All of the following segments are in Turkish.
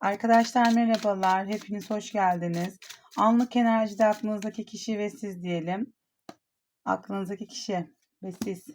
Arkadaşlar merhabalar. Hepiniz hoş geldiniz. Anlık enerjide aklınızdaki kişi ve siz diyelim. Aklınızdaki kişi ve siz.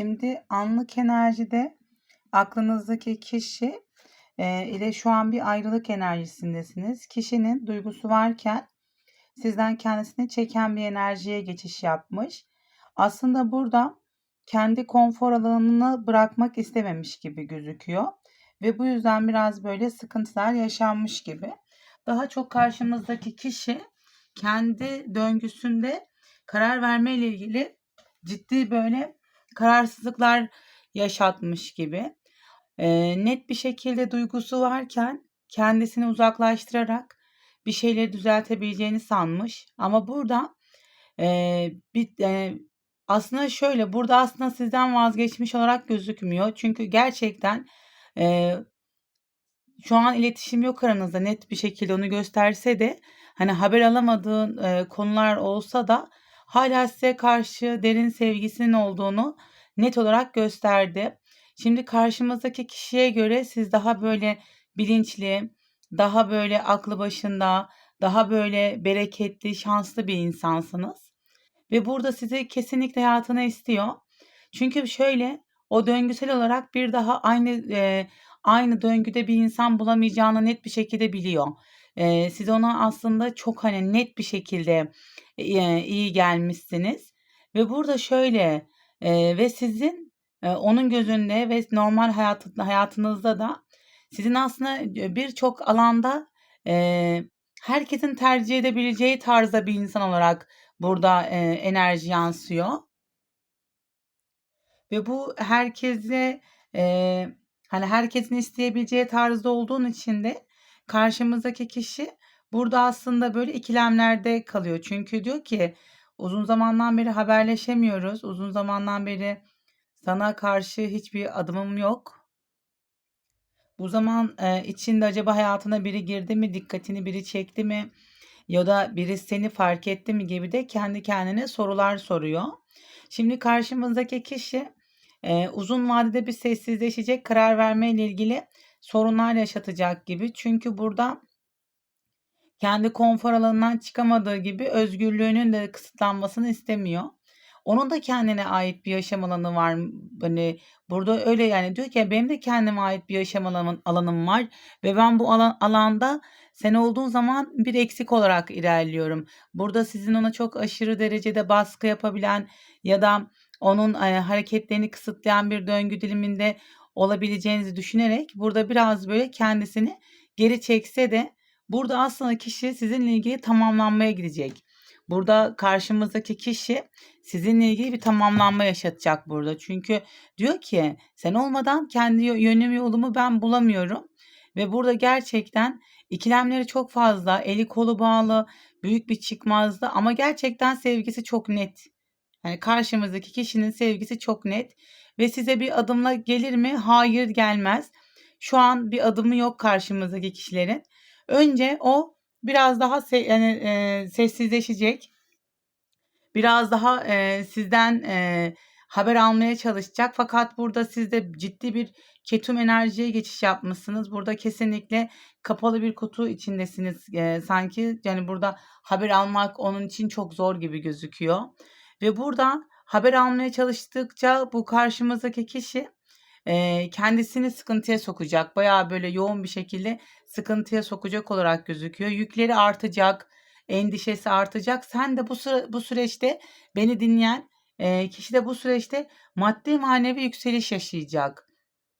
Şimdi anlık enerjide aklınızdaki kişi e, ile şu an bir ayrılık enerjisindesiniz. Kişinin duygusu varken sizden kendisini çeken bir enerjiye geçiş yapmış. Aslında burada kendi konfor alanını bırakmak istememiş gibi gözüküyor ve bu yüzden biraz böyle sıkıntılar yaşanmış gibi. Daha çok karşımızdaki kişi kendi döngüsünde karar verme ile ilgili ciddi böyle kararsızlıklar yaşatmış gibi. Eee, net bir şekilde duygusu varken kendisini uzaklaştırarak bir şeyleri düzeltebileceğini sanmış. Ama burada eee, bir eee, aslında şöyle burada aslında sizden vazgeçmiş olarak gözükmüyor. Çünkü gerçekten eee, şu an iletişim yok aranızda net bir şekilde onu gösterse de hani haber alamadığın eee, konular olsa da hala size karşı derin sevgisinin olduğunu net olarak gösterdi. Şimdi karşımızdaki kişiye göre siz daha böyle bilinçli, daha böyle aklı başında, daha böyle bereketli, şanslı bir insansınız. Ve burada sizi kesinlikle hayatına istiyor. Çünkü şöyle o döngüsel olarak bir daha aynı e, aynı döngüde bir insan bulamayacağını net bir şekilde biliyor. E, siz ona aslında çok hani net bir şekilde e, iyi gelmişsiniz. Ve burada şöyle e, ve sizin e, onun gözünde ve normal hayat, hayatınızda da sizin aslında birçok alanda e, herkesin tercih edebileceği tarzda bir insan olarak burada e, enerji yansıyor. Ve bu herkese e, hani herkesin isteyebileceği tarzda olduğun için de karşımızdaki kişi burada aslında böyle ikilemlerde kalıyor. Çünkü diyor ki uzun zamandan beri haberleşemiyoruz. Uzun zamandan beri sana karşı hiçbir adımım yok. Bu zaman e, içinde acaba hayatına biri girdi mi, dikkatini biri çekti mi ya da biri seni fark etti mi gibi de kendi kendine sorular soruyor. Şimdi karşımızdaki kişi e, uzun vadede bir sessizleşecek karar verme ile ilgili sorunlar yaşatacak gibi. Çünkü burada kendi konfor alanından çıkamadığı gibi özgürlüğünün de kısıtlanmasını istemiyor. Onun da kendine ait bir yaşam alanı var. Hani burada öyle yani diyor ki benim de kendime ait bir yaşam alanım, alanım var ve ben bu alan, alanda sen olduğun zaman bir eksik olarak ilerliyorum. Burada sizin ona çok aşırı derecede baskı yapabilen ya da onun hareketlerini kısıtlayan bir döngü diliminde olabileceğinizi düşünerek burada biraz böyle kendisini geri çekse de burada aslında kişi sizinle ilgili tamamlanmaya gidecek. Burada karşımızdaki kişi sizinle ilgili bir tamamlanma yaşatacak burada. Çünkü diyor ki sen olmadan kendi yönümü yolumu ben bulamıyorum. Ve burada gerçekten ikilemleri çok fazla, eli kolu bağlı, büyük bir çıkmazdı ama gerçekten sevgisi çok net. Yani karşımızdaki kişinin sevgisi çok net ve size bir adımla gelir mi? Hayır gelmez. Şu an bir adımı yok karşımızdaki kişilerin. Önce o biraz daha se yani, e, sessizleşecek. Biraz daha e, sizden e, haber almaya çalışacak. Fakat burada siz de ciddi bir ketum enerjiye geçiş yapmışsınız. Burada kesinlikle kapalı bir kutu içindesiniz e, sanki. Yani burada haber almak onun için çok zor gibi gözüküyor. Ve burada haber almaya çalıştıkça bu karşımızdaki kişi e, kendisini sıkıntıya sokacak. Bayağı böyle yoğun bir şekilde sıkıntıya sokacak olarak gözüküyor. Yükleri artacak, endişesi artacak. Sen de bu süre, bu süreçte beni dinleyen e, kişi de bu süreçte maddi manevi yükseliş yaşayacak.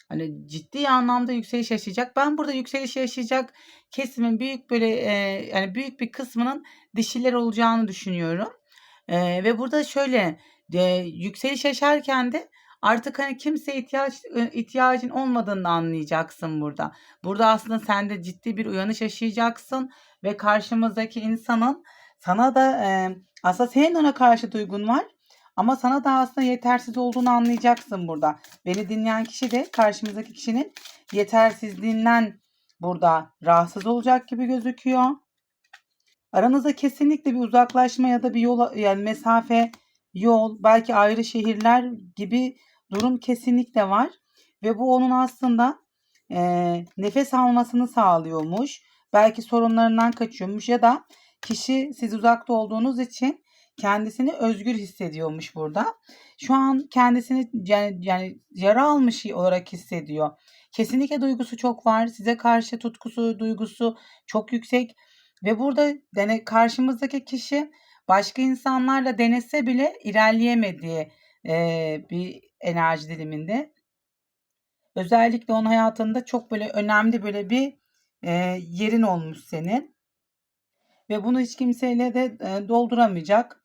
Hani ciddi anlamda yükseliş yaşayacak. Ben burada yükseliş yaşayacak kesimin büyük böyle e, yani büyük bir kısmının dişiler olacağını düşünüyorum. E, ve burada şöyle e, yükseliş yaşarken de Artık hani kimseye ihtiyaç ihtiyacın olmadığını anlayacaksın burada. Burada aslında sen de ciddi bir uyanış yaşayacaksın ve karşımızdaki insanın sana da e, aslında senin ona karşı duygun var Ama sana da aslında yetersiz olduğunu anlayacaksın burada. Beni dinleyen kişi de karşımızdaki kişinin yetersizliğinden burada rahatsız olacak gibi gözüküyor. Aranızda kesinlikle bir uzaklaşma ya da bir yol yani mesafe, yol, belki ayrı şehirler gibi durum kesinlikle var ve bu onun aslında eee, nefes almasını sağlıyormuş. Belki sorunlarından kaçıyormuş ya da kişi siz uzakta olduğunuz için kendisini özgür hissediyormuş burada. Şu an kendisini yani, yani yara almış olarak hissediyor. Kesinlikle duygusu çok var. Size karşı tutkusu, duygusu çok yüksek. Ve burada dene, karşımızdaki kişi başka insanlarla denese bile ilerleyemediği eee, bir enerji diliminde. Özellikle onun hayatında çok böyle önemli böyle bir eee, yerin olmuş senin. Ve bunu hiç kimseyle de eee, dolduramayacak.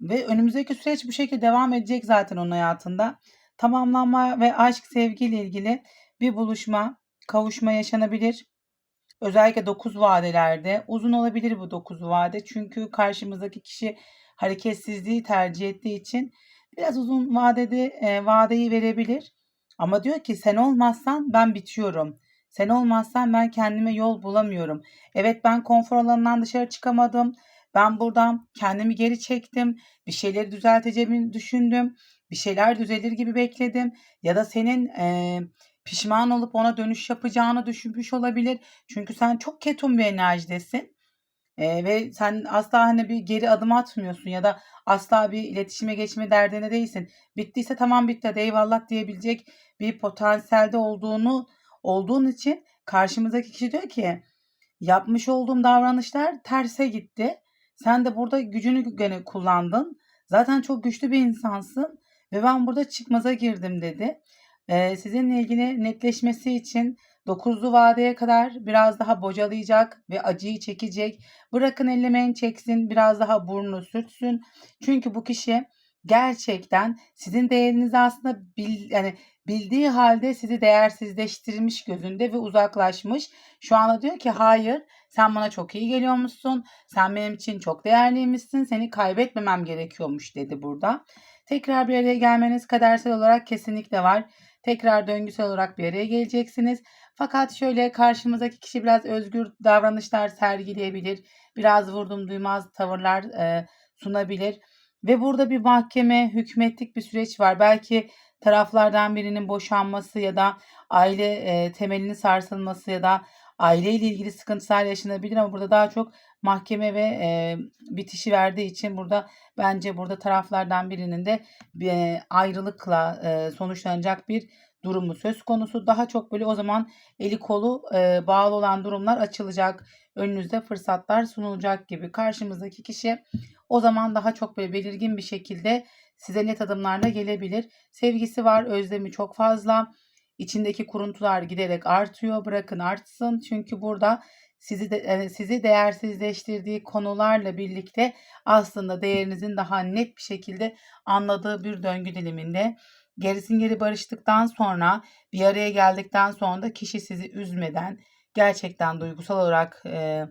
Ve önümüzdeki süreç bu şekilde devam edecek zaten onun hayatında. Tamamlanma ve aşk sevgiyle ilgili bir buluşma, kavuşma yaşanabilir. Özellikle 9 vadelerde uzun olabilir bu 9 vade. Çünkü karşımızdaki kişi hareketsizliği tercih ettiği için biraz uzun vadede e, vadeyi verebilir. Ama diyor ki sen olmazsan ben bitiyorum. Sen olmazsan ben kendime yol bulamıyorum. Evet ben konfor alanından dışarı çıkamadım. Ben buradan kendimi geri çektim. Bir şeyleri düzelteceğimi düşündüm. Bir şeyler düzelir gibi bekledim. Ya da senin e, pişman olup ona dönüş yapacağını düşünmüş olabilir. Çünkü sen çok ketum bir enerjidesin. Ee, ve sen asla hani bir geri adım atmıyorsun ya da asla bir iletişime geçme derdine değilsin. Bittiyse tamam bitti hadi eyvallah diyebilecek bir potansiyelde olduğunu olduğun için karşımızdaki kişi diyor ki yapmış olduğum davranışlar terse gitti. Sen de burada gücünü gene kullandın. Zaten çok güçlü bir insansın ve ben burada çıkmaza girdim dedi. Ee, sizinle ilgili netleşmesi için 9'lu vadeye kadar biraz daha bocalayacak ve acıyı çekecek. Bırakın ellemeyin çeksin biraz daha burnu sürtsün. Çünkü bu kişi gerçekten sizin değerinizi aslında bil, yani bildiği halde sizi değersizleştirmiş gözünde ve uzaklaşmış. Şu anda diyor ki hayır sen bana çok iyi geliyormuşsun. Sen benim için çok değerliymişsin. Seni kaybetmemem gerekiyormuş dedi burada. Tekrar bir araya gelmeniz kadersel olarak kesinlikle var. Tekrar döngüsel olarak bir araya geleceksiniz. Fakat şöyle karşımızdaki kişi biraz özgür davranışlar sergileyebilir. Biraz vurdum duymaz tavırlar e, sunabilir. Ve burada bir mahkeme hükmetlik bir süreç var. Belki taraflardan birinin boşanması ya da aile e, temelinin sarsılması ya da aileyle ilgili sıkıntılar yaşanabilir ama burada daha çok mahkeme ve e, bitişi verdiği için burada bence burada taraflardan birinin de e, ayrılıkla e, sonuçlanacak bir durumu söz konusu. Daha çok böyle o zaman eli kolu e, bağlı olan durumlar açılacak. Önünüzde fırsatlar sunulacak gibi. Karşımızdaki kişi o zaman daha çok böyle belirgin bir şekilde size net adımlarla gelebilir. Sevgisi var, özlemi çok fazla. İçindeki kuruntular giderek artıyor. Bırakın artsın. Çünkü burada sizi de, sizi değersizleştirdiği konularla birlikte aslında değerinizin daha net bir şekilde anladığı bir döngü diliminde. Gerisin geri barıştıktan sonra bir araya geldikten sonra da kişi sizi üzmeden gerçekten duygusal olarak e,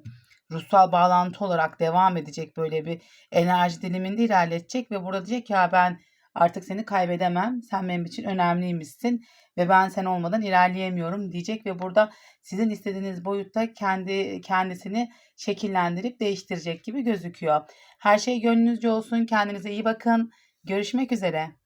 ruhsal bağlantı olarak devam edecek böyle bir enerji diliminde ilerletecek ve burada diyecek ya ben artık seni kaybedemem. Sen benim için önemliymişsin ve ben sen olmadan ilerleyemiyorum diyecek ve burada sizin istediğiniz boyutta kendi kendisini şekillendirip değiştirecek gibi gözüküyor. Her şey gönlünüzce olsun. Kendinize iyi bakın. Görüşmek üzere.